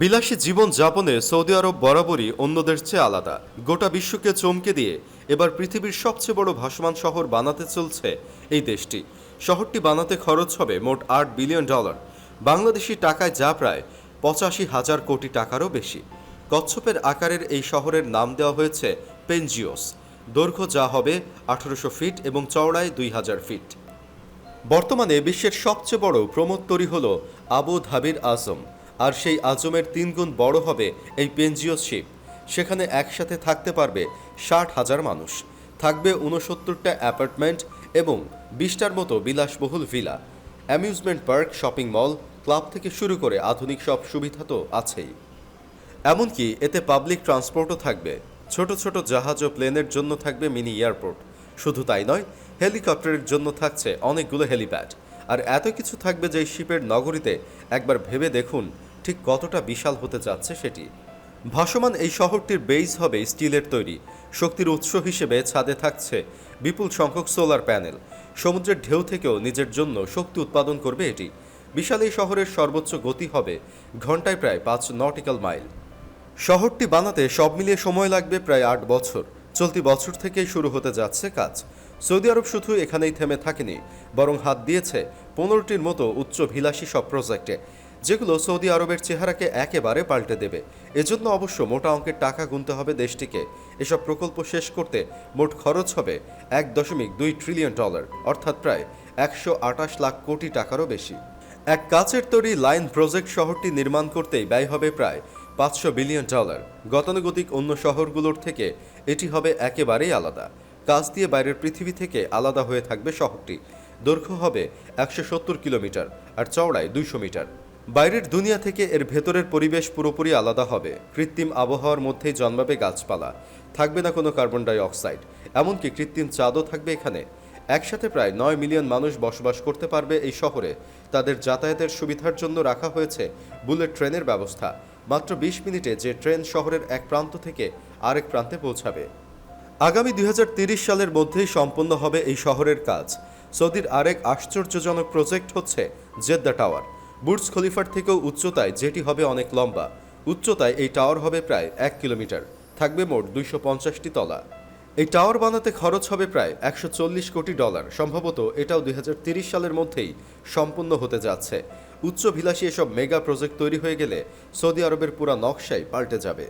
বিলাসী জীবন যাপনে সৌদি আরব বরাবরই অন্যদের চেয়ে আলাদা। গোটা বিশ্বকে চমকে দিয়ে এবার পৃথিবীর সবচেয়ে বড় ভাসমান শহর বানাতে চলছে এই দেশটি। শহরটি বানাতে খরচ হবে মোট আট বিলিয়ন ডলার। বাংলাদেশি টাকায় যা প্রায় পঁচাশি হাজার কোটি টাকারও বেশি। কচ্ছপের আকারের এই শহরের নাম দেওয়া হয়েছে পেনজিওস। দৈর্ঘ্য যা হবে আঠারোশো ফিট এবং চওড়ায় দুই হাজার ফিট। বর্তমানে বিশ্বের সবচেয়ে বড় প্রমোত্তরী হল আবু ধাবির আজম। আর সেই আজমের তিনগুণ বড় হবে এই পেনজিও শিপ। সেখানে একসাথে থাকতে পারবে ষাট হাজার মানুষ। থাকবে উনসত্তরটা অ্যাপার্টমেন্ট এবং বিশটার মতো বিলাসবহুল villa. Amusement park, shopping mall, club থেকে শুরু করে আধুনিক সব সুবিধা তো আছেই। এমনকি এতে পাবলিক ট্রান্সপোর্টও থাকবে। ছোট ছোট জাহাজ ও প্লেনের জন্য থাকবে মিনি এয়ারপোর্ট। শুধু তাই নয়, হেলিকপ্টারের জন্য থাকছে অনেকগুলো হেলিপ্যাড। আর এত কিছু থাকবে যে শিপের নগরীতে একবার ভেবে দেখুন ঠিক কতটা বিশাল হতে যাচ্ছে সেটি। ভাসমান এই শহরটির বেইস হবে স্টিলের তৈরি, শক্তির উৎস হিসেবে ছাদে থাকছে বিপুল সংখ্যক সোলার প্যানেল সমুদ্রের ঢেউ থেকেও নিজের জন্য শক্তি উৎপাদন করবে এটি। বিশাল এই শহরের সর্বোচ্চ গতি হবে ঘন্টায় প্রায় পাঁচ নটিক্যাল মাইল শহরটি বানাতে সব মিলিয়ে সময় লাগবে প্রায় আট বছর। চলতি বছর থেকেই শুরু হতে যাচ্ছে কাজ। সৌদি আরব শুধু এখানেই থেমে থাকেনি, বরং হাত দিয়েছে পনেরোটির মতো উচ্চভিলাষী সব প্রজেক্টে, যেগুলো সৌদি আরবের চেহারাকে একেবারে পাল্টে দেবে। এজন্য অবশ্য মোটা অঙ্কের টাকা গুনতে হবে দেশটিকে। এসব প্রকল্প শেষ করতে মোট খরচ হবে এক দশমিক দুই ট্রিলিয়ন ডলার, অর্থাৎ প্রায় একশো আটাশ লাখ কোটি টাকারও বেশি। এক কাচের তৈরি লাইন প্রজেক্ট শহরটি নির্মাণ করতেই ব্যয় হবে প্রায় পাঁচশো বিলিয়ন ডলার। গতানুগতিক অন্য শহরগুলোর থেকে এটি হবে একেবারেই আলাদা। কাজ দিয়ে বাইরের পৃথিবী থেকে আলাদা হয়ে থাকবে শহরটি। দৈর্ঘ্য হবে একশো সত্তর কিলোমিটার আর চওড়ায় দুইশো মিটার। বাইরের দুনিয়া থেকে এর ভেতরের পরিবেশ পুরোপুরি আলাদা হবে। কৃত্রিম আবহাওয়ার মধ্যেই জন্মাবে গাছপালা। থাকবে না কোনো কার্বন ডাই অক্সাইড। এমনকি কৃত্রিম চাঁদও থাকবে এখানে। একসাথে প্রায় নয় মিলিয়ন মানুষ বসবাস করতে পারবে এই শহরে। তাদের যাতায়াতের সুবিধার জন্য রাখা হয়েছে বুলেট ট্রেনের ব্যবস্থা। মাত্র বিশ মিনিটে যে ট্রেন শহরের এক প্রান্ত থেকে আরেক প্রান্তে পৌঁছাবে। আগামী দুই সালের মধ্যেই সম্পন্ন হবে এই শহরের কাজ। সৌদির আরেক আশ্চর্যজনক প্রজেক্ট হচ্ছে জেদ্দা টাওয়ার। বুর্জ খলিফার থেকেও উচ্চতায় যেটি হবে অনেক লম্বা। উচ্চতায় এই টাওয়ার হবে প্রায় এক কিলোমিটার। থাকবে মোট দুইশো পঞ্চাশটি তলা। এই টাওয়ার বানাতে খরচ হবে প্রায় একশো চল্লিশ কোটি ডলার। সম্ভবত এটাও দুই সালের মধ্যেই সম্পূর্ণ হতে যাচ্ছে। উচ্চভিলাষী এসব মেগা প্রজেক্ট তৈরি হয়ে গেলে সৌদি আরবের পুরা নকশাই পাল্টে যাবে।